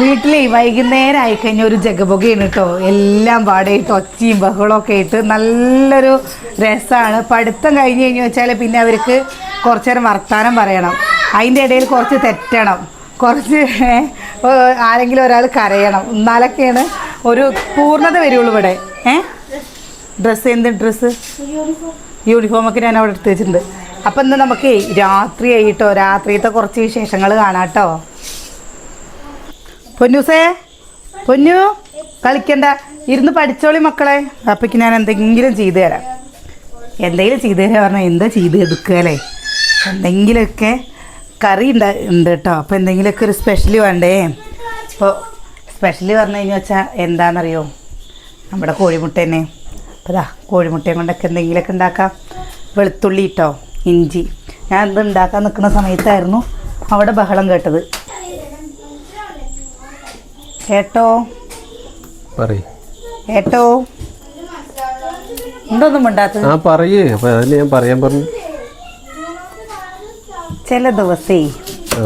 വീട്ടിലേ വൈകുന്നേരം ആയിക്കഴിഞ്ഞാൽ ഒരു ജഗപുകയാണ് കേട്ടോ എല്ലാം പാടായിട്ട് ഒച്ചയും ബഹളമൊക്കെ ആയിട്ട് നല്ലൊരു രസമാണ് പഠിത്തം കഴിഞ്ഞ് കഴിഞ്ഞു വെച്ചാൽ പിന്നെ അവർക്ക് കുറച്ച് നേരം വർത്താനം പറയണം. അതിന്റെ ഇടയിൽ കുറച്ച് തെറ്റണം. കുറച്ച് ആരെങ്കിലും ഒരാൾ കരയണം. എന്നാലൊക്കെയാണ് ഒരു പൂർണത വരുള്ളൂ ഇവിടെ. ഏ? ഡ്രസ്സ് എന്ത് ഡ്രസ്സ്? യൂണിഫോമൊക്കെ ഞാൻ അവിടെ എടുത്ത് വെച്ചിട്ടുണ്ട്. അപ്പം ഇന്ന് നമുക്ക് രാത്രി ആയിട്ടോ രാത്രിയത്തെ കുറച്ച് വിശേഷങ്ങൾ കാണാം കേട്ടോ പൊന്നൂസേ പൊന്നു കളിക്കണ്ട. ഇരുന്ന് പഠിച്ചോളി മക്കളെ. അപ്പക്ക് ഞാൻ എന്തെങ്കിലും ചെയ്തു തരാം. എന്തെങ്കിലും ചെയ്തു തരാൻ പറഞ്ഞാൽ എന്താ ചെയ്ത് എടുക്കുകയല്ലേ എന്തെങ്കിലുമൊക്കെ കറി ഉണ്ട് ഉണ്ട് കേട്ടോ അപ്പോൾ എന്തെങ്കിലുമൊക്കെ ഒരു സ്പെഷ്യൽ വേണ്ടേ? അപ്പോൾ സ്പെഷ്യൽ പറഞ്ഞു കഴിഞ്ഞാൽ വെച്ചാൽ എന്താണെന്നറിയോ നമ്മുടെ കോഴിമുട്ട തന്നെ അപ്പോൾ ഇതാ കോഴിമുട്ടയും കൊണ്ടൊക്കെ എന്തെങ്കിലുമൊക്കെ ഉണ്ടാക്കാം വെളുത്തുള്ളി ഇട്ടോ ഇഞ്ചി. ഞാൻ ഇത് ഉണ്ടാക്കാൻ നിൽക്കുന്ന സമയത്തായിരുന്നു. അവിടെ ബഹളം കേട്ടത്. ഏട്ടോ പറയ്. ഏട്ടോ എന്തൊന്നും മിണ്ടാത്തത്? ആ പറയേ. അപ്പൊ അതിന് ഞാൻ പറയാൻ പറഞ്ഞു. ചില ദിവസേ ആ.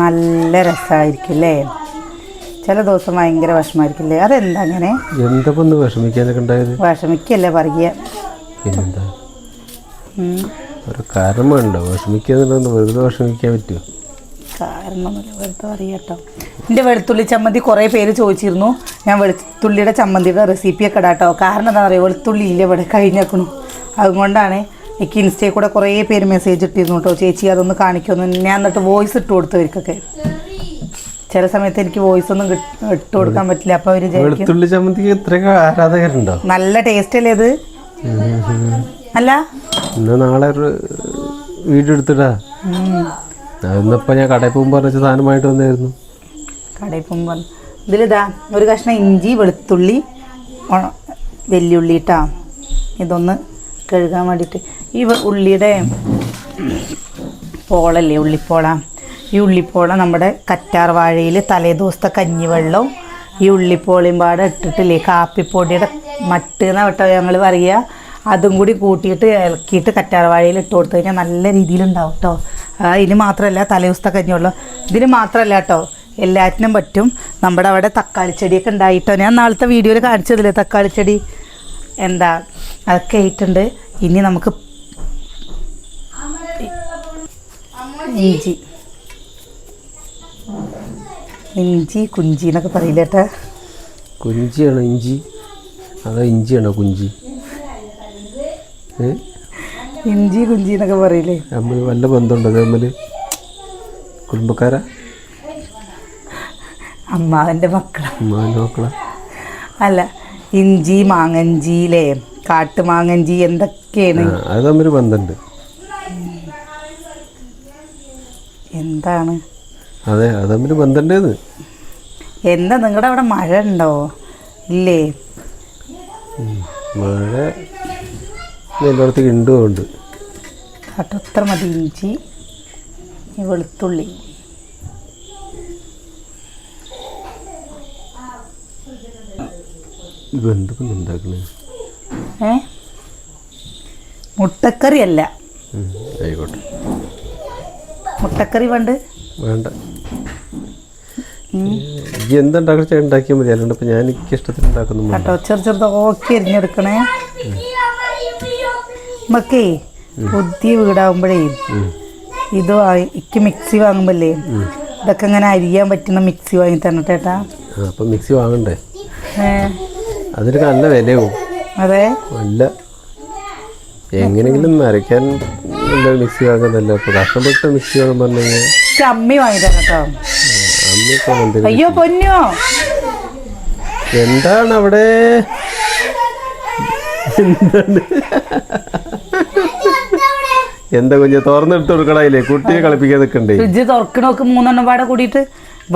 നല്ല രസമായിരിക്കും അല്ലേ ചില ദിവസം ഭയങ്കര വിഷമായിരിക്കില്ലേ അതെന്താ അങ്ങനെ? എന്താ ഒന്ന് വിഷമിക്കാനൊക്കെ ഉണ്ടായത്? വിഷമിക്കല്ലേ പറയുക. പിന്നെന്താ? ഉം. ഒരു കാരണമുണ്ടോ വിഷമിക്കാന്നുണ്ടെന്ന് വെറുതെ വിഷമിക്കാൻ പറ്റുമോ കാരണമൊന്നുമില്ല വെറുതെ പറയുക കേട്ടോ. എന്റെ വെളുത്തുള്ളി ചമ്മന്തി കുറേ പേര് ചോദിച്ചിരുന്നു. ഞാൻ വെളുത്തുള്ളിയുടെ ചമ്മന്തിയുടെ റെസിപ്പി ഒക്കെ ഇടാട്ടോ കാരണം എന്താ പറയുക വെളുത്തുള്ളി ഇല്ല ഇവിടെ കഴിഞ്ഞേക്കണു. അതുകൊണ്ടാണ് എനിക്ക് ഇൻസ്റ്റയിൽ കൂടെ കുറേ പേര് മെസ്സേജ് ഇട്ടിരുന്നു കേട്ടോ. ചേച്ചി അതൊന്ന് കാണിക്കുമെന്ന്. ഞാൻ എന്നിട്ട് വോയിസ് ഇട്ട് കൊടുത്തവർക്കൊക്കെ ചില സമയത്ത് എനിക്ക് വോയിസ് ഒന്നും ഇട്ട് കൊടുക്കാൻ പറ്റില്ല. അപ്പൊ വെളുത്തുള്ളി ചമ്മന്തിക്ക് ഇത്രയൊക്കെ ആരാധകരുണ്ടോ? നല്ല ടേസ്റ്റ് അല്ലേ ഇത്? അല്ല? നാളെ ഒരു വീഡിയോ എടുത്തിടാ. ഉം. ഇന്നിപ്പോ ഞാൻ കടയിൽ പോകുമ്പോൾ പറഞ്ഞ സാധനമായിട്ട് വന്നായിരുന്നു. കടയിൽ പോകുമ്പോൾ ഇതിലിതാ ഒരു കഷ്ണം ഇഞ്ചി വെളുത്തുള്ളി വെല്ലുള്ളി ഇട്ടാ. ഇതൊന്ന് കഴുകാൻ വേണ്ടിയിട്ട്. ഈ ഉള്ളിയുടെ പോളല്ലേ ഉള്ളിപ്പോള? ഈ ഉള്ളിപ്പോള നമ്മുടെ കറ്റാർ വാഴയിൽ തലേദിവസത്തെ കഞ്ഞിവെള്ളവും ഈ ഉള്ളിപ്പോളിയും പാടെ ഇട്ടിട്ടില്ലേ കാപ്പിപ്പൊടിയുടെ മട്ട് എന്നാ കേട്ടോ ഞങ്ങൾ പറയുക അതും കൂടി കൂട്ടിയിട്ട് ഇളക്കിയിട്ട് കറ്റാർ വാഴയിൽ ഇട്ട് കൊടുത്തു കഴിഞ്ഞാൽ നല്ല രീതിയിലുണ്ടാവും കേട്ടോ ഇതിന് മാത്രമല്ല തലേദിവസത്തെ കഞ്ഞിവെള്ളം ഇതിന് മാത്രമല്ല കേട്ടോ. എല്ലാറ്റിനും പറ്റും. നമ്മുടെ അവിടെ തക്കാളി ചെടിയൊക്കെ ഉണ്ടായിട്ടോ. ഞാൻ നാളത്തെ വീഡിയോയിൽ കാണിച്ചതില്ലേ തക്കാളി ചെടി? എന്താ? അതൊക്കെ ആയിട്ടുണ്ട്. ഇനി നമുക്ക് ഇഞ്ചി. ഇഞ്ചി കുഞ്ചി എന്നൊക്കെ പറയില്ല കേട്ടാ കുഞ്ചിയാണോ ഇഞ്ചി? അതോ ഇഞ്ചിയാണോ കുഞ്ചി? ഏ? ഇഞ്ചി കുഞ്ചി എന്നൊക്കെ പറയില്ലേ? നമ്മൾ വല്ല ബന്ധമുണ്ടോ തമ്മിൽ കുടുംബക്കാരാ? അമ്മാവന്റെ മക്കളാ. അമ്മാവന്റെ മക്കളാ? അല്ല ഇഞ്ചി മാങ്ങഞ്ചിയിലേ കാട്ടുമാങ്ങഞ്ചി എന്തൊക്കെയാണ്? അത് തമ്മിൽ ബന്ധമുണ്ട് എന്താണ്? അതെ അത് തമ്മിൽ ബന്ധമുണ്ടേന്ന് എന്താ നിങ്ങളുടെ അവിടെ മഴ ഉണ്ടോ? ഇല്ലേ? മഴ എല്ലായിടത്തും ഉണ്ടോ ഉണ്ട്. കേട്ടോ ഇത്ര മതി ഇഞ്ചി. വെളുത്തുള്ളി. ഉണ്ടാക്കണേ? ഏ? മുട്ടക്കറി അല്ല ആയിക്കോട്ടെ. മുട്ടക്കറി വേണ്ട. വേണ്ട. എന്താ എന്തുണ്ടാക്കി ഉണ്ടാക്കിയാൽ മതി. അല്ലാണ്ട് ഇപ്പം ഞാൻ എനിക്ക് ഇഷ്ടത്തിൽ ഉണ്ടാക്കുന്നു കേട്ടോ ചെറു ചെറുതൊക്കെ എരിഞ്ഞെടുക്കണേ നമുക്കേ പുതിയ വീടാകുമ്പോഴേ ഇത് ഇക്ക് മിക്സി വാങ്ങുമ്പല്ലേ? ഇതൊക്കെ ഇങ്ങനെ അരിയാൻ പറ്റുന്ന മിക്സി വാങ്ങി തന്നിട്ടേട്ടാ അപ്പൊ മിക്സി വാങ്ങണ്ടേ? അതൊരു നല്ല വിലയാവും. അതെ? നല്ല. എങ്ങനെയെങ്കിലും നരയ്ക്കാൻ മിക്സി വാങ്ങുന്നല്ല ഇപ്പോൾ കഷ്ടപ്പെട്ട് മിക്സി വാങ്ങാൻ പറഞ്ഞു കഴിഞ്ഞാൽ പക്ഷെ അമ്മി വാങ്ങി എന്തെങ്കിലും അയ്യോ പൊന്നോ. എന്താണ് അവിടെ? എന്താണ്? എന്താ കുഞ്ഞ് തുറന്നെടുത്ത് കൊടുക്കണേ കുട്ടിയെ കളിപ്പിക്കാൻ നിൽക്കണ്ടേ? ഫ്രിഡ്ജ് തുറക്കണോക്ക് മൂന്നെണ്ണം പാടെ കൂടിയിട്ട്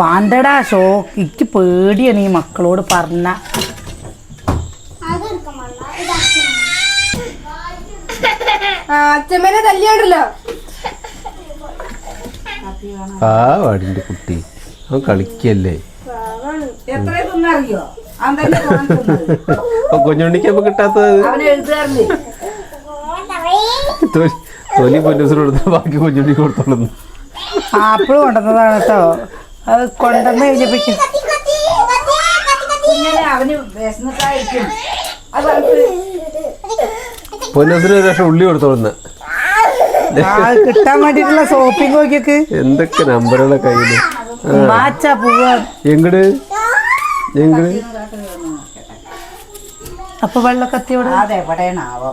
വാണ്ടടാ ഷോ. എനിക്ക് പേടിയാണ് ഈ മക്കളോട് പറഞ്ഞ. അച്ഛമ്മനെ തല്ലിയാണ്ടല്ലോ. ആ വാടിന്റെ കുട്ടി. അവൻ കളിക്കല്ലേ? കുഞ്ഞുണ്ണിക്ക് അപ്പൊ കിട്ടാത്തത്? തൊലി- പൊന്നൂസിന് ബാക്കി കുഞ്ഞുണ്ണി കൊടുത്തോളുന്നു ആപ്പിൾ കൊണ്ടുവന്നതാണ് കേട്ടോ അത് കൊണ്ടുവന്ന് കഴിഞ്ഞപ്പോഴേക്കും അവന് വിശന്നിട്ടായിരിക്കും. അത് പൊന്നസിന് ഒരു ലക്ഷം ഉള്ളി കൊടുത്തോളുന്നു ആ കിട്ടാൻ വേണ്ടിയിട്ടുള്ള സോപ്പിംഗ് നോക്കിയൊക്കെ. എന്തൊക്കെ നമ്പറുകളെ കയ്യിൽ? മാച്ച പൂവ. എങ്ങട്? എങ്ങട്? അപ്പൊ വെള്ളക്കത്തിയോട് അതെവിടെയാണാവോ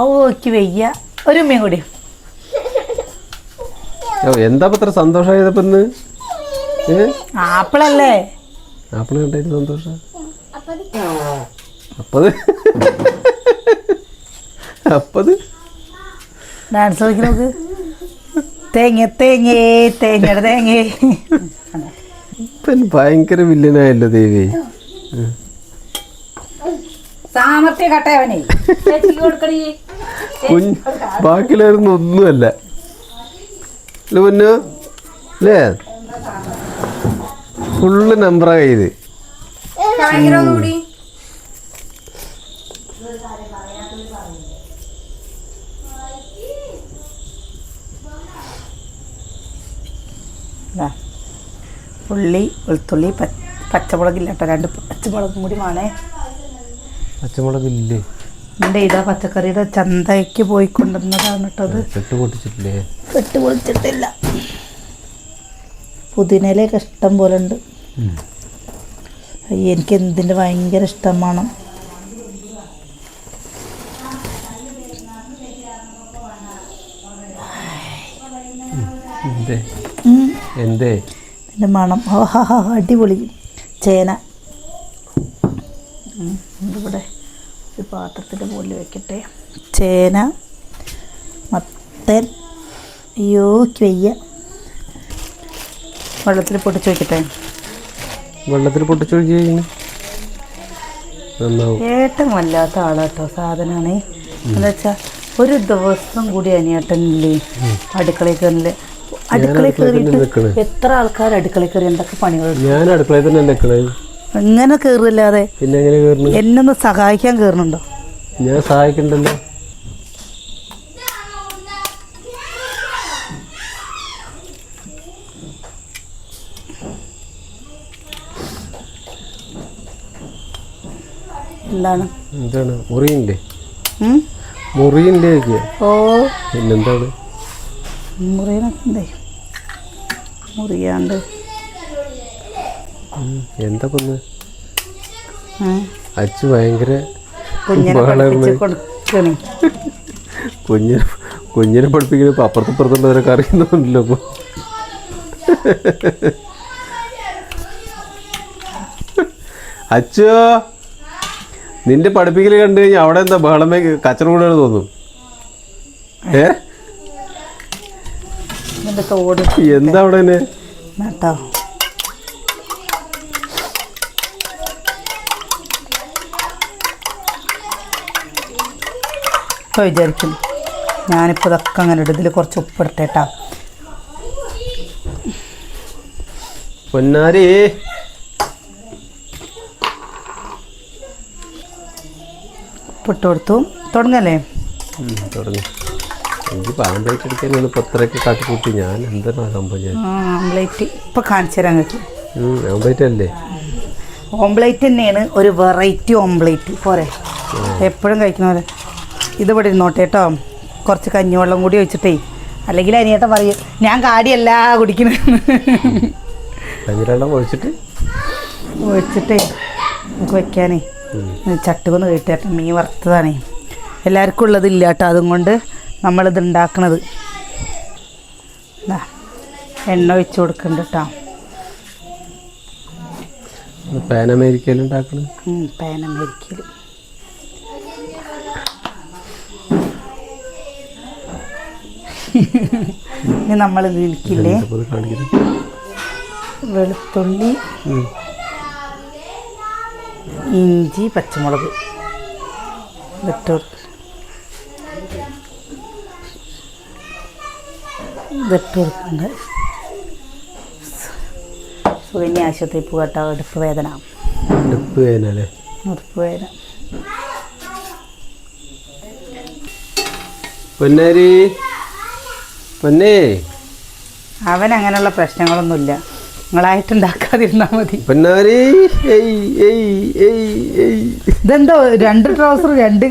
ഓക്ക് വയ്യ. ഒരു ഉമ്മയും കൂടി. എന്താ പത്ര ഇന്ന്? ഏ? ആപ്പിളല്ലേ? ആപ്പിൾ കണ്ടായിട്ട് സന്തോഷം? അപ്പത്. അപ്പത്? ഡാൻസ് കളിക്ക് നോക്ക് തേങ്ങ തേങ്ങേ തേങ്ങയുടെ തേങ്ങേ. ഭയങ്കര വില്ലനായല്ലോ ദേവി. സാമർത്ഥ്യ കട്ടയവനെ. ചേച്ചിക്ക് കൊടുക്കണി കുഞ്ഞ് ബാക്കിയുള്ളവരൊന്നും ഒന്നുമല്ല. അല്ലേ പൊന്നു? അല്ലേ ഫുള്ള് നമ്പറാ ഇത്. ഉള്ളി വെളുത്തുള്ളി പച്ചമുളകില്ലാട്ടോ പച്ചമുളകില്ല കേട്ടോ രണ്ട് പച്ചമുളകും കൂടി വേണേ പച്ചമുളകില്ലേ എന്റെ ഇതാ പച്ചക്കറിയുടെ ചന്തയ്ക്ക് പോയി കൊണ്ടുവന്നതാണ് കേട്ടത് ചെട്ട് പൊട്ടിച്ചിട്ടില്ലേ? വെട്ട് പൊളിച്ചിട്ടില്ല. പുതിനയിലൊക്കെ ഇഷ്ടം പോലെ ഉണ്ട് എനിക്ക് എന്തിന്റെ ഭയങ്കര ഇഷ്ടമാണ് എന്തേ? ഇതിന്റെ മണം. അടിപൊളി. ചേന. ഉം, ഇതിവിടെ ഒരു പാത്രത്തിൽ മുകളിൽ വെക്കട്ടെ. ചേന മത്തൻ അയ്യോ വയ്യ. വെള്ളത്തിൽ പൊട്ടിച്ച് വെക്കട്ടെ. വെള്ളത്തിൽ പൊട്ടിച്ചു ഏട്ടം ഏട്ടൻ വല്ലാത്ത ആളാട്ടോ സാധനമാണ് എന്താ വെച്ചാൽ ഒരു ദിവസം കൂടി അനിയേട്ടനില്ലേ? അടുക്കളയിൽ കയറില്ലേ അടുക്കളയിൽ കയറിയിട്ട് എത്ര ആൾക്കാർ അടുക്കളയിൽ കയറി? എന്തൊക്കെ പണികൾ ഞാൻ അടുക്കളയിൽ തന്നെ നിൽക്കണേ ഇങ്ങനെ കയറില്ലാതെ പിന്നെ എങ്ങനെ കയറണു എന്നെ ഒന്ന് സഹായിക്കാൻ കയറുന്നുണ്ടോ ഞാൻ സഹായിക്കണ്ടല്ലോ. എന്താണ്? എന്താണ്? മുറിയില്ലേ? മുറിയില്ലേ ഓ. പിന്നെന്താണ്? മുറിയണേ മുറിയാണ്ട്. എന്താ കൊന്ന്? അച്ചു ഭയങ്കര കുഞ്ഞിനെ കുഞ്ഞിനെ പഠിപ്പിക്കുന്നത് ഇപ്പം അപ്പുറത്തും ഇപ്പുറത്തുള്ളവരൊക്കെ അറിയുന്നുണ്ടല്ലോ ഇപ്പോൾ അച്ചോ നിന്റെ പഠിപ്പിക്കൽ കണ്ടു കഴിഞ്ഞാൽ അവിടെ എന്താ ബഹളമേ കച്ചറ കൂടെയാണ് തോന്നും. ഏ? എന്താ അവിടെ തന്നെ? ഇപ്പോൾ വിചാരിക്കും ഞാനിപ്പോൾ ഇതൊക്കെ അങ്ങനെ ഇടും. ഇതിൽ കുറച്ച് ഉപ്പിടട്ടെ കേട്ടോ പൊന്നാരി. ഉപ്പിട്ട് കൊടുത്തു. തുടങ്ങല്ലേ? തുടങ്ങി. എനിക്ക് ഇപ്പോൾ കാട്ടിക്കൂട്ടി. ഞാൻ എന്താണ് ഇപ്പോൾ കാണിച്ചു തരാൻ അല്ലേ? ഓംലേറ്റ് തന്നെയാണ്. ഒരു വെറൈറ്റി ഓംലേറ്റ് പോരെ. എപ്പോഴും കഴിക്കുന്ന പോലെ. ഇത് ഇവിടെ ഇരുന്നോട്ടെ കേട്ടോ. കുറച്ച് കഞ്ഞിവെള്ളം കൂടി ഒഴിച്ചിട്ടേ. അല്ലെങ്കിൽ അനിയേട്ടൻ പറയും ഞാൻ കാടിയല്ല കഞ്ഞിരെണ്ണം ഒഴിച്ചിട്ട്? ഒഴിച്ചിട്ടേ. നമുക്ക് വെക്കാനേ. ചട്ടുകൊന്ന് കേട്ടേട്ട മീൻ വറുത്തതാണേ. എല്ലാവർക്കും ഉള്ളതില്ല കേട്ടോ അതും കൊണ്ട് നമ്മളിത് ഉണ്ടാക്കണത്. എണ്ണ ഒഴിച്ച് കൊടുക്കുന്നുണ്ട് കേട്ടോ. പാനമേരിക്കയിൽ ഉണ്ടാക്കണത്? പാൻ ഇനി നമ്മൾ നിൽക്കില്ലേ? എന്താ വെളുത്തുള്ളി ഇഞ്ചി പച്ചമുളക്. കൊടുക്ക ഇതിട്ട് കൊടുക്കുന്നുണ്ട് സുകന്യ ആശുപത്രി പോകട്ടോ അടുപ്പ് വേദന. അടുപ്പ് കഴിഞ്ഞാലേ അടുപ്പ് വേദന. പൊന്നാരി. പൊന്നേ. അവൻ അങ്ങനെയുള്ള പ്രശ്നങ്ങളൊന്നുമില്ല. നിങ്ങളായിട്ട് ഉണ്ടാക്കാതിരുന്നാൽ മതി. പൊന്നാരി ഇതെന്തോ രണ്ട് ട്രൗസർ രണ്ട്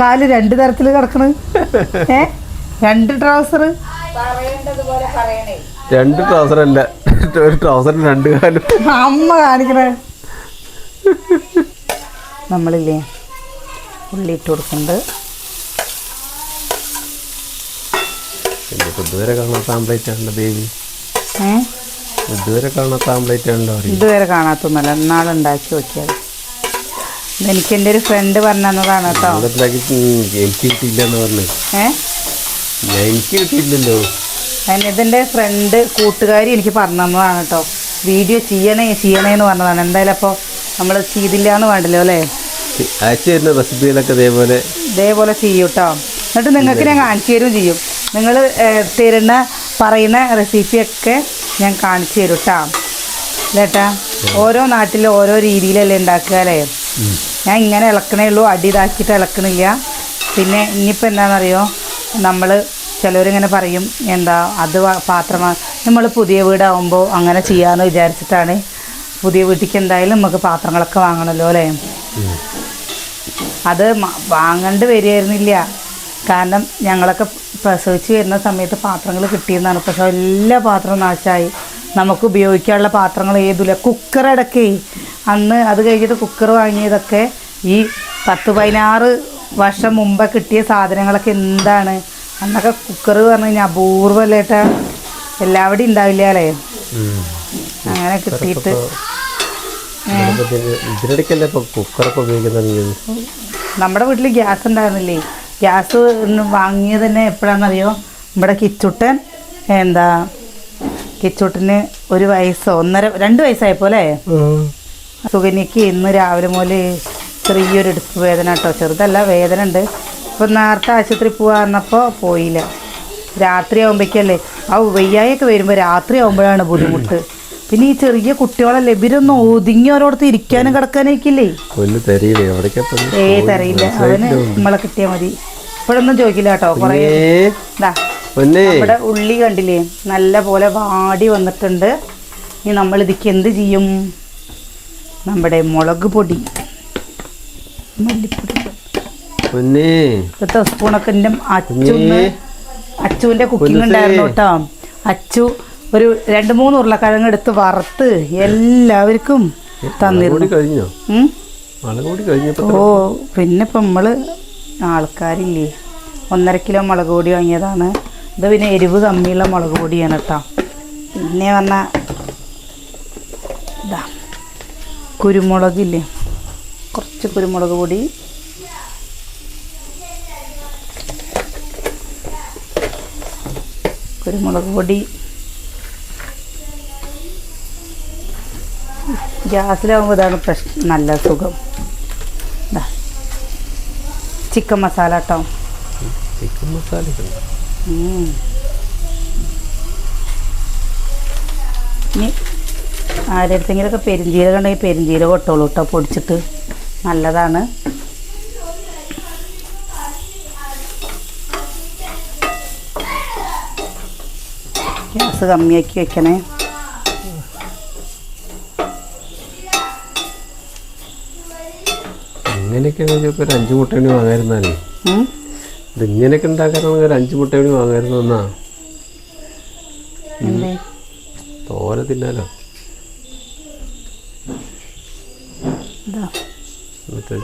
കാൽ രണ്ട് തരത്തിൽ കിടക്കണ്? ഏ? രണ്ട് ട്രൗസർ? പറയേണ്ടതുപോലെ പറയണേ. രണ്ട് ട്രൗസർ അല്ല. ഒരു ട്രൗസർ രണ്ട് കാലും. അമ്മ കാണിക്കണേ. നമ്മളില്ലേ ഉള്ളി ഇട്ട് കൊടുക്കുന്നുണ്ട് എന്നിട്ട് ഇതുവരെ കാണാത്ത ആംപ്ലേറ്റ് ആണല്ലോ ബേബി ഇതുവരെ കാണാത്ത ആംപ്ലേറ്റ് ആണല്ലോ ഇതുവരെ കാണാത്തൊന്നുമല്ല. എന്നാൾ ഉണ്ടാക്കി നോക്കിയത്. എനിക്ക് എന്റെ ഒരു ഫ്രണ്ട് പറഞ്ഞതാണ് കേട്ടോ. എനിക്ക് കിട്ടിയില്ല എന്ന് പറഞ്ഞു. ഏ? ഞാൻ എനിക്ക് കിട്ടിയില്ലല്ലോ. ഇതിന്റെ ഫ്രണ്ട് കൂട്ടുകാരി എനിക്ക് പറഞ്ഞു തന്നതാണ് കേട്ടോ. വീഡിയോ ചെയ്യണേ ചെയ്യണേ എന്ന് പറഞ്ഞതാണ്. എന്തായാലും അപ്പോൾ നമ്മൾ ചെയ്തില്ല എന്ന് വേണ്ടല്ലോ അല്ലേ? അയച്ചു തരുന്ന റെസിപ്പികളൊക്കെ ഇതേപോലെ ഇതേപോലെ ചെയ്യൂട്ടോ എന്നിട്ട് നിങ്ങൾക്ക് ഞാൻ കാണിച്ചു തരും ചെയ്യും. നിങ്ങൾ തരുന്ന പറയുന്ന റെസിപ്പിയൊക്കെ ഞാൻ കാണിച്ചു തരും കേട്ടോ ചേട്ടാ ഓരോ നാട്ടിലും ഓരോ രീതിയിലല്ലേ ഉണ്ടാക്കുക അല്ലേ? ഞാൻ ഇങ്ങനെ ഇളക്കണേ ഉള്ളൂ അടി ഇതാക്കിയിട്ട് ഇളക്കണില്ല. പിന്നെ ഇനിയിപ്പോൾ എന്താണെന്നറിയോ? നമ്മൾ ചിലവരിങ്ങനെ പറയും എന്താ അത് പാത്രമാണ് നമ്മൾ പുതിയ വീടാകുമ്പോൾ അങ്ങനെ ചെയ്യാമെന്ന് വിചാരിച്ചിട്ടാണ് പുതിയ വീട്ടിലേക്ക് എന്തായാലും നമുക്ക് പാത്രങ്ങളൊക്കെ വാങ്ങണമല്ലോ അല്ലേ? അത് വാങ്ങേണ്ടി വരികയായിരുന്നില്ല. കാരണം ഞങ്ങളൊക്കെ പ്രസവിച്ച് വരുന്ന സമയത്ത് പാത്രങ്ങൾ കിട്ടിയെന്നാണ്. പക്ഷെ എല്ലാ പാത്രവും നാശമായി നമുക്ക് ഉപയോഗിക്കാനുള്ള പാത്രങ്ങൾ ഏതുമില്ല. കുക്കർ അടക്കേ. അന്ന് അത് കഴിഞ്ഞിട്ട് കുക്കർ വാങ്ങിയതൊക്കെ ഈ പത്ത് പതിനാറ് വർഷം മുമ്പ് കിട്ടിയ സാധനങ്ങളൊക്കെ എന്താണ്? അന്നൊക്കെ കുക്കർ പറഞ്ഞു കഴിഞ്ഞാൽ അപൂർവല്ലേട്ട എല്ലാവിടെയും ഉണ്ടാവില്ല അല്ലേ? അങ്ങനെ കിട്ടിയിട്ട്. ഇതിനിടയ്ക്കല്ലേ ഇപ്പോൾ കുക്കറൊക്കെ ഉപയോഗിക്കുന്നത് നമ്മുടെ വീട്ടിൽ ഗ്യാസ് ഉണ്ടായിരുന്നില്ലേ? ഗ്യാസ് ഇന്ന് വാങ്ങിയത് തന്നെ എപ്പോഴാണെന്നറിയോ ഇവിടെ കിച്ചുട്ടൻ എന്താ കിച്ചുട്ടന് ഒരു വയസ്സോ ഒന്നര രണ്ട് വയസ്സായപ്പോ അല്ലേ സുകന്യക്ക് ഇന്ന് രാവിലെ മുതൽ ചെറിയൊരു ഇടുപ്പ് വേദന കേട്ടോ. ചെറുതല്ല വേദന ഉണ്ട് ഇപ്പം നേരത്തെ ആശുപത്രി പോകാറുന്നപ്പോൾ പോയില്ല. രാത്രി ആകുമ്പോഴേക്കല്ലേ ആ വെയ്യായൊക്കെ വരുമ്പോൾ രാത്രി ആകുമ്പോഴാണ് ബുദ്ധിമുട്ട്. പിന്നെ ഈ ചെറിയ കുട്ടികളല്ലേ ഇവരൊന്നും ഒതുങ്ങി ഓരോടത്ത് ഇരിക്കാനും കിടക്കാനും ഇരിക്കില്ലേ ഏ തരയില്ല. അവന് നമ്മളെ കിട്ടിയാൽ മതി. ഇപ്പോഴൊന്നും ചോദിക്കില്ല കേട്ടോ കൊറേ നമ്മുടെ ഉള്ളി കണ്ടില്ലേ നല്ല പോലെ വാടി വന്നിട്ടുണ്ട്. ഇനി നമ്മൾ ഇതിക്ക് എന്ത് ചെയ്യും? നമ്മുടെ മുളക് പൊടി. മല്ലിപ്പൊടി. സ്പൂണൊക്കെ എന്റെ അച്ചുന്ന് അച്ചുവിന്റെ കുക്കിംഗ് ഉണ്ടായിരുന്നു കേട്ടോ. അച്ചു ഒരു രണ്ട് മൂന്ന് ഉരുളക്കിഴങ്ങ് എടുത്ത് വറുത്ത് എല്ലാവർക്കും തന്നിരുന്നു. ഓ പിന്നെ ഇപ്പം നമ്മൾ ആൾക്കാരില്ലേ? ഒന്നര കിലോ മുളക് പൊടി വാങ്ങിയതാണ്. ഇത് പിന്നെ എരിവ് കമ്മിയുള്ള മുളക് പൊടിയാണ് കേട്ടോ പിന്നെ പറഞ്ഞാൽ ഇതാ കുരുമുളകില്ലേ? കുറച്ച് കുരുമുളക് പൊടി. കുരുമുളക് പൊടി. ഗ്യാസിലാവുമ്പോൾ ഇതാണ് പ്രശ്നം നല്ല സുഖം. ചിക്കൻ മസാല കേട്ടോ ചിക്കൻ മസാല. ഇനി ആരുടെടുത്തെങ്കിലൊക്കെ പെരിഞ്ചീരകം ഉണ്ടെങ്കിൽ പെരുംജീരകം ഇട്ടോളൂ കേട്ടോ പൊടിച്ചിട്ട്. നല്ലതാണ്. ഗ്യാസ് കമ്മിയാക്കി വെക്കണേ. ഇങ്ങനെയൊക്കെ ചോദിച്ചപ്പോൾ ഒരു അഞ്ച് മുട്ട മണി വാങ്ങായിരുന്നാലേ. ഉം. ഇത് ഇങ്ങനെയൊക്കെ ഉണ്ടാക്കാനാണെങ്കിൽ ഒരു അഞ്ച് മുട്ട മണി വാങ്ങായിരുന്നാ തോര തിന്നാലോ?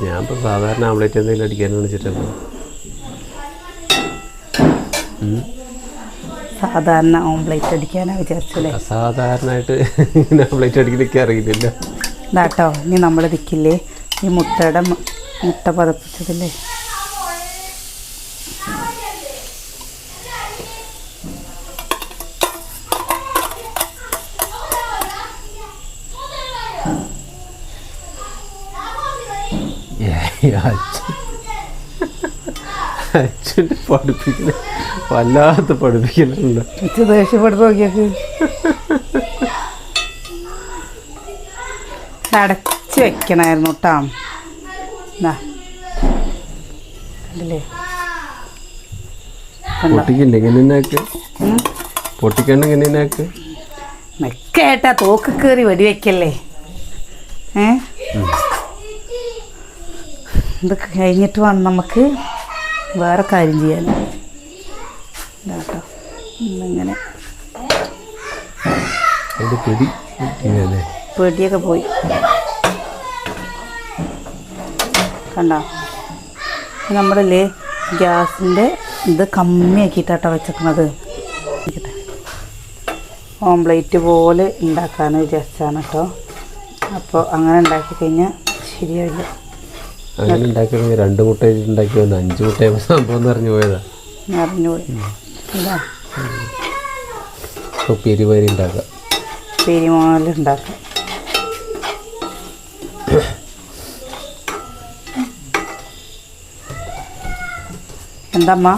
ഞാൻ ഇപ്പോൾ സാധാരണ ആംപ്ലേറ്റ് എന്തെങ്കിലും അടിക്കാനാണ് വെച്ചിട്ടുള്ളത്. സാധാരണ ഓംപ്ലേറ്റ് അടിക്കാനാണ് വിചാരിച്ചല്ലേ? അസാധാരണമായിട്ട് ഓംപ്ലേറ്റ് അടിക്കുന്നൊക്കെ അറിയില്ലല്ലോ. ഇതാട്ടോ ഇനി നമ്മൾ ദിക്കില്ലേ ഈ മുട്ടയുടെ മുട്ട പതപ്പിച്ചതല്ലേ? അച്ഛന്റെ പഠിപ്പിക്കൽ വല്ലാത്ത പഠിപ്പിക്കലുണ്ട് അച്ഛൻ ദേഷ്യപ്പെടുത്ത് നോക്കിയൊക്കെ. അടച്ച് വെക്കണമായിരുന്നു കേട്ടോ ഇതാ കണ്ടില്ലേ? പൊട്ടിക്കില്ല എങ്ങനെയാക്ക് പൊട്ടിക്കണ്ട എങ്ങനെയാക്ക് മെക്കേട്ടാ തോക്ക് കയറി വെടിവെക്കല്ലേ? ഏ? ഇത് കഴിഞ്ഞിട്ട് വേണം നമുക്ക് വേറെ കാര്യം ചെയ്യാൻ. കേട്ടോ. ഇങ്ങനെ അതിന്റെ പിടി. ഇങ്ങനെ പോയി. കണ്ടോ? നമ്മളില്ലേ ഗ്യാസിന്റെ ഇത് കമ്മിയാക്കിയിട്ടാട്ടോ വെച്ചേക്കുന്നത്. ഓംപ്ലേറ്റ് പോലെ ഉണ്ടാക്കാൻ വിചാരിച്ചാണ് കേട്ടോ. അപ്പോൾ അങ്ങനെ ഉണ്ടാക്കി കഴിഞ്ഞാൽ ശരിയാവില്ല. അങ്ങനെ ഉണ്ടാക്കണമെങ്കിൽ രണ്ട് മുട്ട ഉണ്ടാക്കി വന്ന അഞ്ച് മുട്ട സംഭവം നിറഞ്ഞു പോയതാ. നിറഞ്ഞു പോയി. പെരുമാരി ഉണ്ടാക്കാം. പെരുമാൽ ഉണ്ടാക്കാം. എന്തമ്മ?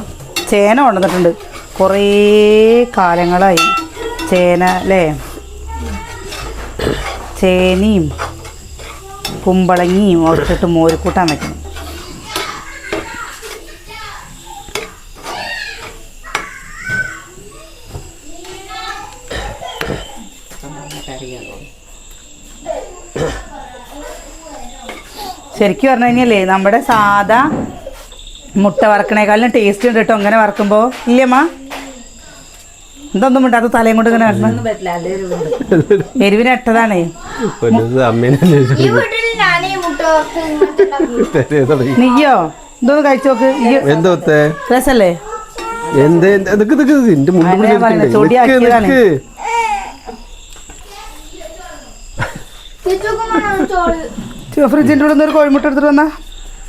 ചേന കൊണ്ടുവന്നിട്ടുണ്ട്. കുറേ കാലങ്ങളായി. ചേന അല്ലേ? ചേനയും കുമ്പളങ്ങിയും ഒട്ടിട്ട് മോരിക്കൂട്ടാൻ വെക്കണം. ശരിക്കും പറഞ്ഞു കഴിഞ്ഞാലേ നമ്മുടെ സാധാ മുട്ട വറക്കണേക്കാളും ടേസ്റ്റ് ഉണ്ട് കേട്ടോ അങ്ങനെ വറക്കുമ്പോൾ ഇല്ലേമാ എന്തൊന്നും അത് തലയും കൊണ്ട് ഇങ്ങനെ വരണം. എരിവിന് തുടങ്ങി നെയ്യോ? ഇതൊന്ന് കഴിച്ചു നോക്ക്. രസല്ലേ? ഫ്രിഡ്ജിന്റെ ഉള്ളിൽ നിന്ന് ഒരു കോഴിമുട്ട എടുത്തിട്ട് വന്നാ.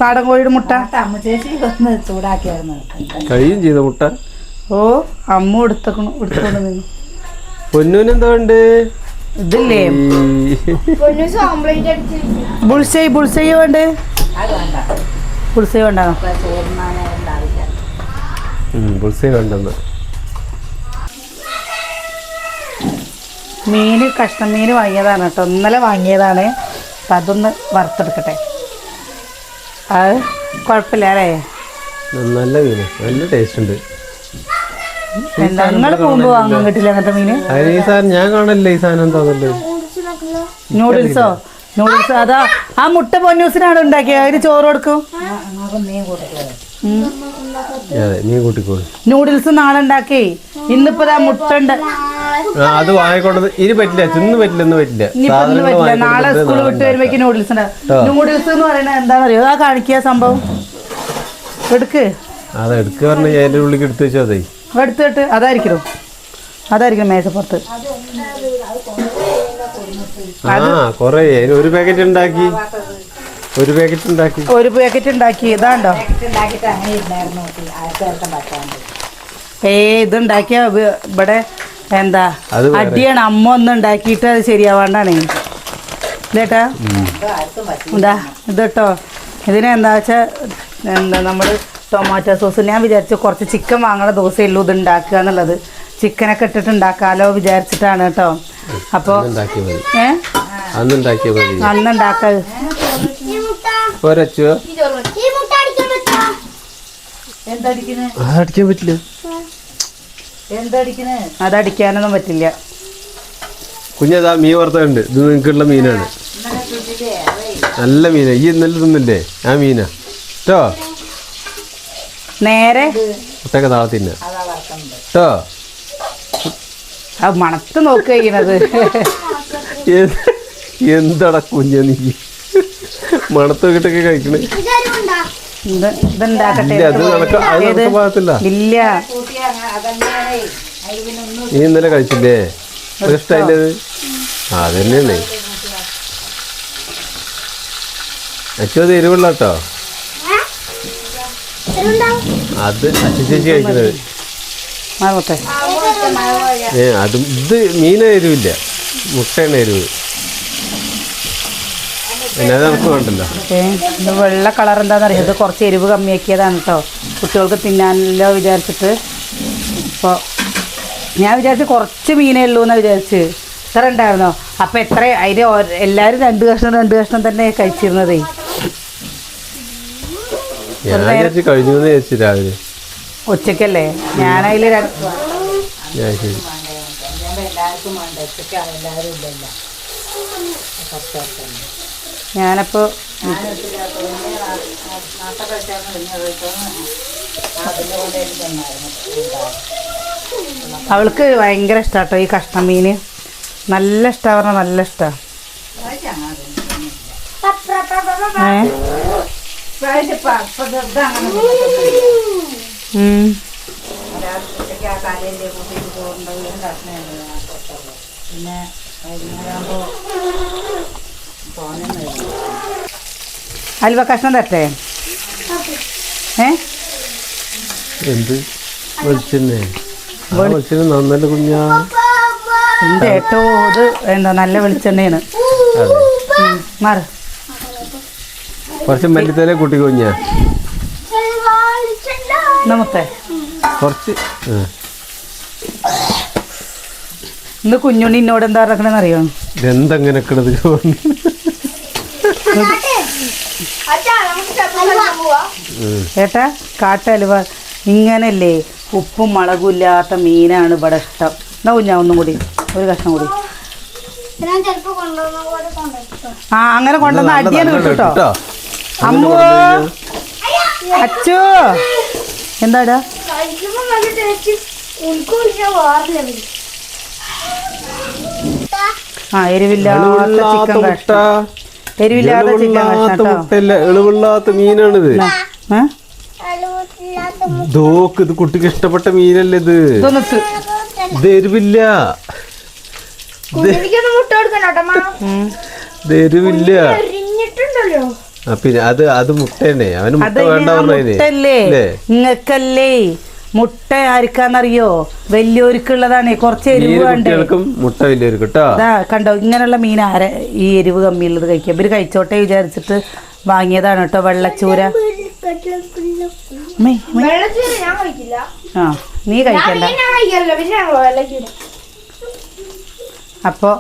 നാടൻ കോഴിയുടെ മുട്ട അമ്മ ചേച്ചി ഒന്ന് ചൂടാക്കിയായിരുന്നു. കഴിയും ചെയ്ത മുട്ട. ഓ അമ്മ എടുത്തക്കണു എടുത്തോണ്ട് നിന്ന് പൊന്നൂന് എന്താ ഉണ്ട്? ഇതില്ലേ? ബുൾസൈ ബുൾസൈ വേണ്ടേ? ബുൾസൈ വേണ്ട? ബുൾസേ വേണ്ടെന്ന്. മീൻ കഷ്ണം മീൻ വാങ്ങിയതാണ് കേട്ടോ. ഇന്നലെ വാങ്ങിയതാണ്. അപ്പം അതൊന്ന് വറുത്തെടുക്കട്ടെ. അത് കുഴപ്പമില്ല അല്ലേ? നല്ല മീന് നല്ല ടേസ്റ്റ് ഉണ്ട്. എന്താ പോകുമ്പോ വാങ്ങാൻ കിട്ടില്ല അങ്ങനത്തെ മീൻ അതിന് ഈ സാധനം ഞാൻ കാണില്ല ഈ സാധനം തോന്നല്ലോ നൂഡിൽസോ? നൂഡിൽസ് അതാ ആ മുട്ട പൊന്നൂസിനാണ് ഉണ്ടാക്കിയത് അതിന് ചോറ് കൊടുക്കും? അതെ നീ കൂട്ടിക്കോളൂ നൂഡിൽസ് നാളെ ഉണ്ടാക്കി ഇന്നിപ്പോ ദാ മുട്ട ഉണ്ട് ആ അത് വാങ്ങിക്കൊണ്ടത് ഇനി പറ്റില്ല ചിന്ന് പറ്റില്ല ഇന്ന് പറ്റില്ല. നാളെ സ്കൂൾ വിട്ട് വരുമ്പോഴേക്ക് നൂഡിൽസ് നൂഡിൽസ് എന്ന് പറയുന്നത് എന്താണെന്നറിയോ? ആ കാണിക്കുക സംഭവം. എടുക്ക്. അത് എടുക്കുക പറഞ്ഞ അതിന്റെ ഉള്ളിലേക്ക് എടുത്ത് വെച്ചാൽ അതെ എടുത്തിട്ട് അതായിരിക്കും അതായിരിക്കും മേശപ്പുറത്ത് ആ കൊറേ. ഒരു പാക്കറ്റ് ഉണ്ടാക്കി. ഒരു പാക്കറ്റ് ഉണ്ടാക്കി. ഒരു പാക്കറ്റ് ഉണ്ടാക്കി. ഇതാണ്ടോ ഏ ഇത് ഉണ്ടാക്കിയ ഇവിടെ എന്താ? അടിയാണ്. അമ്മ ഒന്ന് ഉണ്ടാക്കിയിട്ട് അത് ശരിയാവാണ്ടാണ്. പറ്റില്ല എന്താ ഇത് കേട്ടോ ഇതിന് എന്താ വെച്ചാൽ എന്താ നമ്മൾ ടൊമാറ്റോ സോസ്. ഞാൻ വിചാരിച്ചു കുറച്ച് ചിക്കൻ വാങ്ങണ ദിവസമേ ഉള്ളൂ ഇത് ഉണ്ടാക്കുക എന്നുള്ളത്. ചിക്കനൊക്കെ ഇട്ടിട്ട് ഉണ്ടാക്കാലോ വിചാരിച്ചിട്ടാണ് കേട്ടോ. അപ്പോൾ ഏ? അന്ന് ഉണ്ടാക്കിയ അത് അടിക്കാൻ പറ്റില്ല. അത് അതടിക്കാനൊന്നും പറ്റില്ല. കുഞ്ഞതാ മീൻ വറുത്തുണ്ട് ഇത് നിങ്ങൾക്കുള്ള മീനാണ്. നല്ല മീനാ. ഈ ഇന്നലെ തിന്നില്ലേ? ആ മീനാ. കേട്ടോ നേരെ. ഒറ്റയ്ക്ക് നാളെ തിന്ന. കേട്ടോ ആ മണത്ത് എന്ത്- എന്താടാ കുഞ്ഞ നീ? കഴിക്കണേ. ഇതുണ്ടാക്കട്ടെ ഇല്ല അതിൽ പിന്നെ ഒന്നും നീ ഇന്നലെ കഴിച്ചില്ലേ? അത് ഇഷ്ടമായില്ലേ അത് തന്നെയാണ് അച്ഛൻ അത് എരിവുള്ള കേട്ടോ. അത് അച്ഛൻ ചേച്ചി കഴിക്കുന്നത്. ഏ അതും ഇത് മീന എരിവില്ല. മുട്ടയാണ് എരിവ് പിന്നെ അത് നമുക്ക് വേണ്ടല്ലോ ഏ ഇത് വെള്ള കളർ എന്താണെന്നറിയാം? ഇത് കുറച്ച് എരിവ് കമ്മിയാക്കിയതാണ് കേട്ടോ കുട്ടികൾക്ക് തിന്നാനല്ലോ വിചാരിച്ചിട്ട്. അപ്പോൾ ഞാൻ വിചാരിച്ചു കുറച്ച് മീനേ ഉള്ളൂ എന്ന് വിചാരിച്ച്. ഇത്ര ഉണ്ടായിരുന്നോ? അപ്പം എത്ര അതിന് ഓ- എല്ലാവരും രണ്ട് കഷ്ണം രണ്ട് കഷ്ണം തന്നെ കഴിച്ചിരുന്നതേ. ഉച്ചക്കല്ലേ? ഞാനതിൽ എല്ലാവർക്കും വേണ്ട. ഉച്ചക്കാണ് എല്ലാവരും ഇല്ലല്ലോ. തന്നായിരുന്നു അവൾക്ക് ഭയങ്കര ഇഷ്ടാട്ടോ ഈ കഷ്ണം മീന് നല്ല ഇഷ്ടമാണ് പറഞ്ഞാൽ നല്ല ഇഷ്ടമാണ് പിന്നെ തോന്നുന്നു അൽവ കഷ്ണം തരട്ടെ? ഏ? എന്ത്? വെളിച്ചെണ്ണ. വെളിച്ചെണ്ണ നന്നല്ല കുഞ്ഞാ? എന്റെ ഇത് എന്താ നല്ല വെളിച്ചെണ്ണയാണ്. മാറ്. കുറച്ച് മല്ലിത്തല കൂട്ടി കുഞ്ഞാ. നമസ്തേ കുറച്ച്. ഇന്ന് കുഞ്ഞുണ്ണി എന്നോട് എന്താ പറഞ്ഞെന്ന് അറിയോ? എന്തെങ്ങനെ കിടത് അച്ഛാ നമുക്ക് സ്റ്റെപ്പ് കളിക്കാൻ പോവാ ഏട്ടാ കാട്ടലുവ. ഇങ്ങനല്ലേ? ഉപ്പും മുളകും ഇല്ലാത്ത മീനാണ് ഇവിടെ ഇഷ്ടം. എന്നാ ഞാൻ ഒന്നും കൂടി. ഒരു കഷ്ണം കൂടി. ആ അങ്ങനെ കൊണ്ടുവന്ന അടിയാണ് കിട്ടുട്ടോ. അമ്മോ. അച്ചു എന്താടാ? ആ എരിവില്ലാത്ത ചിക്കൻ കഷ്ണം. എരിവില്ലാത്ത എളുവില്ലാത്ത കേട്ടോ. മുട്ടല്ല എളുവില്ലാത്ത മീനാണിത്. ദോക്ക് ഇത് കുട്ടിക്ക് ഇഷ്ടപ്പെട്ട മീനല്ലേ ഇത്? ഇത് എരിവില്ല. ഇത് എരിവില്ല. പിന്നെ അത് അത് മുട്ടേനെ അവന് മുട്ട വേണ്ട പറഞ്ഞേ നിങ്ങക്കല്ലേ മുട്ട ആർക്കാന്നറിയോ വലിയവർക്കുള്ളതാണ് കുറച്ച് എരിവ് വേണ്ടേ? മുട്ട അതാ കണ്ടോ? ഇങ്ങനെയുള്ള മീൻ ആരെ ഈ എരിവ് കമ്മിയുള്ളത് കഴിക്കാം. ഇവർ കഴിച്ചോട്ടെ വിചാരിച്ചിട്ട് വാങ്ങിയതാണ് കേട്ടോ വെള്ളച്ചൂര. ആ നീ കഴിക്കണ്ട. അപ്പോൾ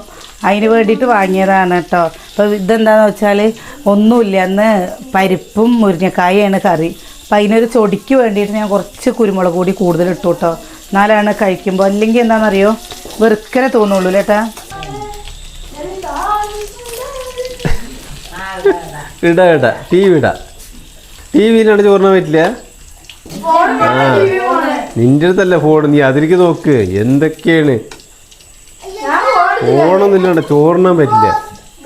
അതിന് വേണ്ടിയിട്ട് വാങ്ങിയതാണ് കേട്ടോ അപ്പോൾ ഇതെന്താന്ന് വെച്ചാൽ ഒന്നുമില്ല. അന്ന് പരിപ്പും മുരിങ്ങക്കായാണ് കറി. അപ്പം അതിനൊരു ചൊടിക്ക് വേണ്ടിയിട്ട് ഞാൻ കുറച്ച് കുരുമുളക് കൂടി കൂടുതൽ ഇട്ടു കേട്ടോ എന്നാലാണ് കഴിക്കുമ്പോൾ അല്ലെങ്കിൽ എന്താണെന്നറിയോ? വെറുക്കനെ തോന്നുള്ളൂ ചേട്ടാ ഇടാ ഇടാ. ടി വി ഇടാ. ടി വിയിലാണ് ചോറിനാൻ പറ്റില്ല? ആ. നിന്റെ അടുത്തല്ല ഫോൺ നീ അതിലേക്ക് നോക്ക്. എന്തൊക്കെയാണ്? ഫോണൊന്നും ഇല്ലാണ്ട് ചോറിനാൻ പറ്റില്ല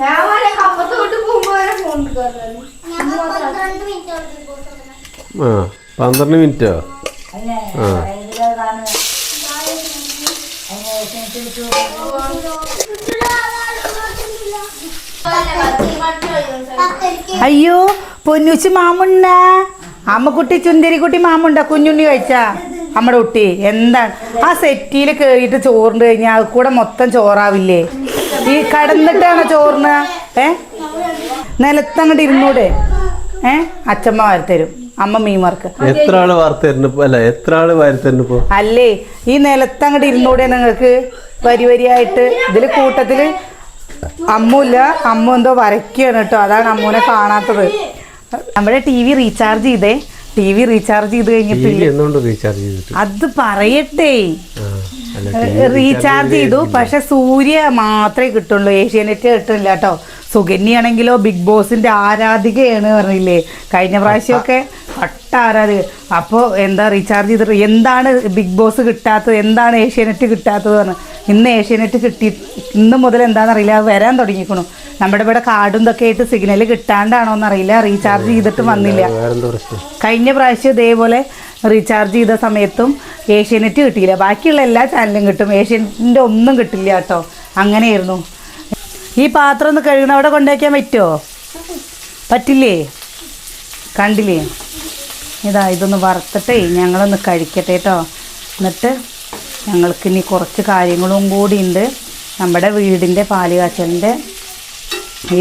ഞാൻ വരെ കപ്പത്ത് തൊട്ട് പോകുമ്പോ വരെ ഫോൺ എടുക്കാറുണ്ട് ആ പന്ത്രണ്ട് മിനിറ്റോ? ആ. അയ്യോ പൊന്നുച്ചി മാമുണ്ട? അമ്മക്കുട്ടി ചുന്തിരിക്കുട്ടി മാമുണ്ട? കുഞ്ഞുണ്ണി കഴിച്ചാ? നമ്മുടെ കുട്ടി എന്താണ്? ആ സെറ്റിയിൽ കയറിയിട്ട് ചോറിന് കഴിഞ്ഞാൽ അത് കൂടെ മൊത്തം ചോറാവില്ലേ? ഈ കടന്നിട്ടാണ് ചോറിന്? ഏ? നിലത്തങ്ങോട്ട് ഇരുന്നൂടെ? ഏ? അച്ഛമ്മ വാരിത്തരും. അമ്മ മീൻ എത്ര ആൾ വാർത്തരുന്നു അല്ല എത്ര ആൾ വാർത്തരുന്നു അല്ലേ ഈ നിലത്തങ്ങോട്ട് ഇരുന്നൂടെ നിങ്ങൾക്ക് വരി വരിയായിട്ട് ഇതിൽ കൂട്ടത്തിൽ അമ്മൂല്ല അമ്മ എന്തോ വരയ്ക്കുകയാണ് കേട്ടോ. അതാണ് അമ്മൂനെ കാണാത്തത്. നമ്മുടെ ടി വി റീചാർജ് ചെയ്തേ. ടി വി റീചാർജ് ചെയ്ത് കഴിഞ്ഞിട്ട് അത് പറയട്ടെ. റീചാർജ് ചെയ്തു പക്ഷെ സൂര്യ മാത്രമേ കിട്ടുള്ളൂ. ഏഷ്യാനെറ്റ് കിട്ടുന്നില്ല കേട്ടോ. സുകന്യാണെങ്കിലോ ബിഗ് ബോസിന്റെ ആരാധികയാണ് പറഞ്ഞില്ലേ. കഴിഞ്ഞ പ്രാവശ്യമൊക്കെ ആരാധിക അപ്പോൾ എന്താ റീചാർജ് ചെയ്തിട്ട് എന്താണ് ബിഗ് ബോസ് കിട്ടാത്തത്? എന്താണ് ഏഷ്യാനെറ്റ് കിട്ടാത്തത് പറഞ്ഞു. ഇന്ന് ഏഷ്യാനെറ്റ് കിട്ടി. ഇന്ന് മുതൽ എന്താണെന്നറിയില്ല വരാൻ തുടങ്ങിക്കണു. നമ്മുടെ ഇവിടെ കാർഡും ഇതൊക്കെ ആയിട്ട് സിഗ്നൽ കിട്ടാണ്ടാണോ എന്നറിയില്ല റീചാർജ് ചെയ്തിട്ട് വന്നില്ല. കഴിഞ്ഞ പ്രാവശ്യം ഇതേപോലെ റീചാർജ് ചെയ്ത സമയത്തും ഏഷ്യാനെറ്റ് കിട്ടിയില്ല. ബാക്കിയുള്ള എല്ലാ ചാനലും കിട്ടും. ഏഷ്യാനെറ്റിന്റെ ഒന്നും കിട്ടില്ല കേട്ടോ. അങ്ങനെയായിരുന്നു. ഈ പാത്രം ഒന്ന് കഴുകുന്ന അവിടെ കൊണ്ടുവയ്ക്കാൻ പറ്റുമോ പറ്റില്ലേ? കണ്ടില്ലേ? ഇതാ ഇതൊന്ന് വറുത്തിട്ടേ ഞങ്ങളൊന്ന് കഴിക്കട്ടെ കേട്ടോ. എന്നിട്ട് ഞങ്ങൾക്ക് ഇനി കുറച്ച് കാര്യങ്ങളും കൂടി ഉണ്ട്. നമ്മുടെ വീടിന്റെ പാൽ കാച്ചലിന്റെ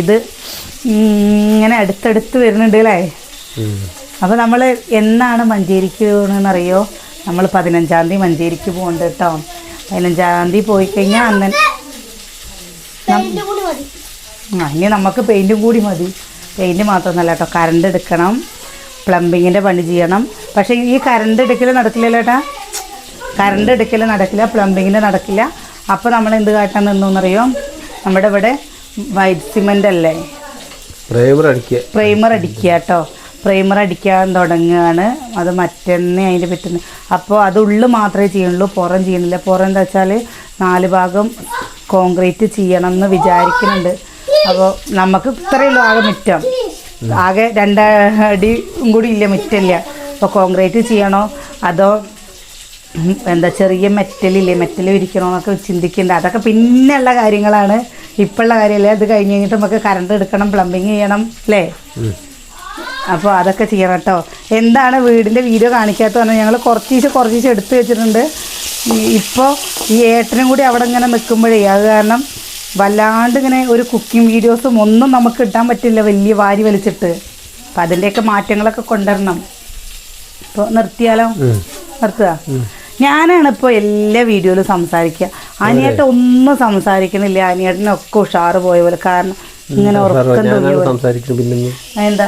ഇത് ഇങ്ങനെ അടുത്തടുത്ത് വരുന്നുണ്ട് അല്ലേ. അപ്പോൾ നമ്മൾ എന്നാണ് മഞ്ചേരിക്ക് പോകണമെന്നറിയോ നമ്മൾ പതിനഞ്ചാം തീയതി മഞ്ചേരിക്ക് പോകുന്നുണ്ട് കേട്ടോ. പതിനഞ്ചാം തീയതി പോയി കഴിഞ്ഞാൽ അന്ന് കൂടി മതി. ആ ഇനി നമുക്ക് പെയിന്റും കൂടി മതി. പെയിന്റ് മാത്രമൊന്നുമല്ല കേട്ടോ. കറണ്ട് എടുക്കണം. പ്ലംബിങ്ങിന്റെ പണി ചെയ്യണം. പക്ഷേ ഈ കറണ്ട് എടുക്കൽ നടക്കില്ലല്ലോ ഏട്ടാ. കറണ്ട് എടുക്കൽ നടക്കില്ല പ്ലംബിങ്ങിന്റെ നടക്കില്ല. അപ്പോൾ നമ്മൾ എന്ത് കാട്ടാൻ നിന്നറിയോ നമ്മുടെ ഇവിടെ വൈറ്റ് സിമെന്റ് അല്ലേ? പ്രൈമർ അടിക്കുക. പ്രൈമർ അടിക്കുക കേട്ടോ. പ്രൈമർ അടിക്കാൻ തുടങ്ങുകയാണ്. അത് മറ്റന്നെ അതിന്റെ പറ്റുന്നു. അപ്പോൾ അത് ഉള്ളു മാത്രമേ ചെയ്യുള്ളൂ പുറം ചെയ്യുന്നില്ല. പുറം എന്താ വെച്ചാൽ നാല് ഭാഗം കോൺക്രീറ്റ് ചെയ്യണം എന്ന് വിചാരിക്കുന്നുണ്ട്. അപ്പോൾ നമുക്ക് ഇത്രയേ ഉള്ളൂ ആകെ മുറ്റം. ആകെ രണ്ടടി കൂടി ഇല്ല മുറ്റമില്ല അപ്പോൾ കോൺക്രീറ്റ് ചെയ്യണോ? അതോ എന്താ ചെറിയ മെറ്റലില്ലേ മെറ്റൽ വിരിക്കണമെന്നൊക്കെ ചിന്തിക്കേണ്ട. അതൊക്കെ പിന്നെയുള്ള കാര്യങ്ങളാണ്. ഇപ്പോഴുള്ള കാര്യമല്ലേ അത് കഴിഞ്ഞ് കഴിഞ്ഞിട്ട് നമുക്ക് കറണ്ട് എടുക്കണം പ്ലംബിങ് ചെയ്യണം അല്ലേ അപ്പോൾ അതൊക്കെ ചെയ്യണം കേട്ടോ എന്താണ് വീടിന്റെ വീഡിയോ കാണിക്കാത്ത പറഞ്ഞാൽ ഞങ്ങൾ കുറച്ചീശ് കുറച്ചീശ് എടുത്ത് വെച്ചിട്ടുണ്ട്. ഇപ്പോൾ ഈ ഏട്ടനും കൂടി അവിടെ ഇങ്ങനെ നിൽക്കുമ്പോഴേ അത് കാരണം വല്ലാണ്ട് ഇങ്ങനെ ഒരു കുക്കിംഗ് വീഡിയോസും ഒന്നും നമുക്ക് ഇടാൻ പറ്റില്ല വലിയ വാരി വലിച്ചിട്ട്. അപ്പം അതിന്റെയൊക്കെ മാറ്റങ്ങളൊക്കെ കൊണ്ടുവരണം. ഇപ്പോൾ നിർത്തിയാലോ? നിർത്തുക? ഞാനാണ് ഇപ്പോൾ എല്ലാ വീഡിയോയിലും സംസാരിക്കുക. അനിയേട്ട ഒന്നും സംസാരിക്കണില്ല. അനിയേട്ടനൊക്കെ ഉഷാറ് പോയ പോലെ. കാരണം ഇങ്ങനെ ഉറക്കം തോന്നിയ ഞാനാണ് പോലെ. സംസാരിക്കുന്നത് പിന്നെ എന്താ?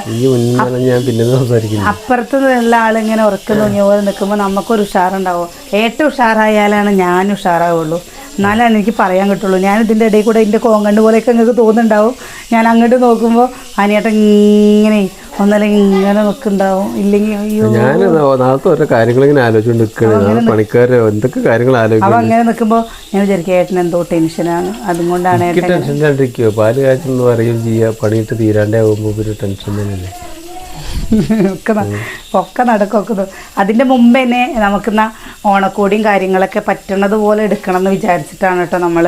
ഞാൻ പിന്നെ സംസാരിക്കുന്നു അപ്പുറത്ത് നിന്നുള്ള ആളിങ്ങനെ ഉറക്കം തോന്നിയ പോലെ നിൽക്കുമ്പോൾ നമുക്കൊരു ഉഷാറുണ്ടാവും. ഏറ്റവും ഉഷാറായാലാണ് ഞാൻ ഉഷാറാവുള്ളൂ. എന്നാലാണ് എനിക്ക് പറയാൻ കിട്ടുള്ളൂ. ഞാൻ ഇതിന്റെ ഇടയിൽ കൂടെ ഇതിന്റെ കോങ്കണ്ട് പോലെയൊക്കെ നിങ്ങൾക്ക് തോന്നുന്നുണ്ടാവും. ഞാൻ അങ്ങോട്ട് നോക്കുമ്പോൾ അനിയേട്ടൻ ഇങ്ങനെ ഒന്നല്ല ഇങ്ങനെ നിൽക്കുന്നുണ്ടാവും. ഇല്ലെങ്കിൽ അയ്യോ. ഞാൻ നാളത്തെ ഓരോ കാര്യങ്ങൾ ഇങ്ങനെ ആലോചിച്ചുകൊണ്ട് പണിക്കാരോ എന്തൊക്കെ കാര്യങ്ങൾ ആലോചിക്കും അപ്പം അങ്ങനെ നിൽക്കുമ്പോൾ ഞാൻ വിചാരിക്കും ഏട്ടൻ എന്തോ ടെൻഷനാണ് അതുകൊണ്ടാണ് ടെൻഷൻ പാൽ കാച്ചെന്ന് പറയുകയും ചെയ്യുക പണിയിട്ട് തീരാണ്ടേ ആകുമ്പോൾ ഒരു ടെൻഷൻ തന്നെയല്ലേ? ഒക്കെ ഒക്കെ നടക്കൊക്കെ അതിന്റെ മുമ്പ് തന്നെ നമുക്കിന്ന ഓണക്കോടിയും കാര്യങ്ങളൊക്കെ പറ്റണത് പോലെ എടുക്കണം എന്ന് വിചാരിച്ചിട്ടാണ് കേട്ടോ നമ്മൾ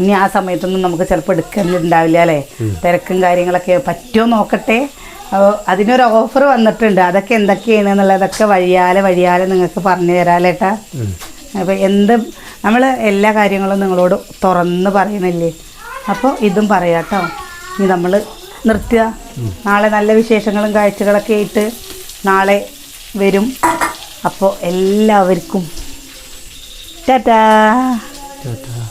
ഇനി ആ സമയത്തൊന്നും നമുക്ക് ചിലപ്പോൾ എടുക്കുന്നുണ്ടാവില്ല അല്ലേ? തിരക്കും കാര്യങ്ങളൊക്കെ പറ്റുമോ നോക്കട്ടെ? അതിനൊരു ഓഫർ വന്നിട്ടുണ്ട്. അതൊക്കെ എന്തൊക്കെയാണ് എന്നുള്ളതൊക്കെ വഴിയാലെ വഴിയാലെ നിങ്ങൾക്ക് പറഞ്ഞു തരാലേട്ടാ അപ്പോൾ എന്ത് നമ്മൾ എല്ലാ കാര്യങ്ങളും നിങ്ങളോട് തുറന്ന് പറയണില്ലേ? അപ്പോൾ ഇതും പറയാട്ടോ. ഇനി നമ്മൾ നിർത്തുക നാളെ നല്ല വിശേഷങ്ങളും കാഴ്ചകളൊക്കെ ആയിട്ട് നാളെ വരും. അപ്പോൾ എല്ലാവർക്കും ടാറ്റാ. ടാറ്റാ.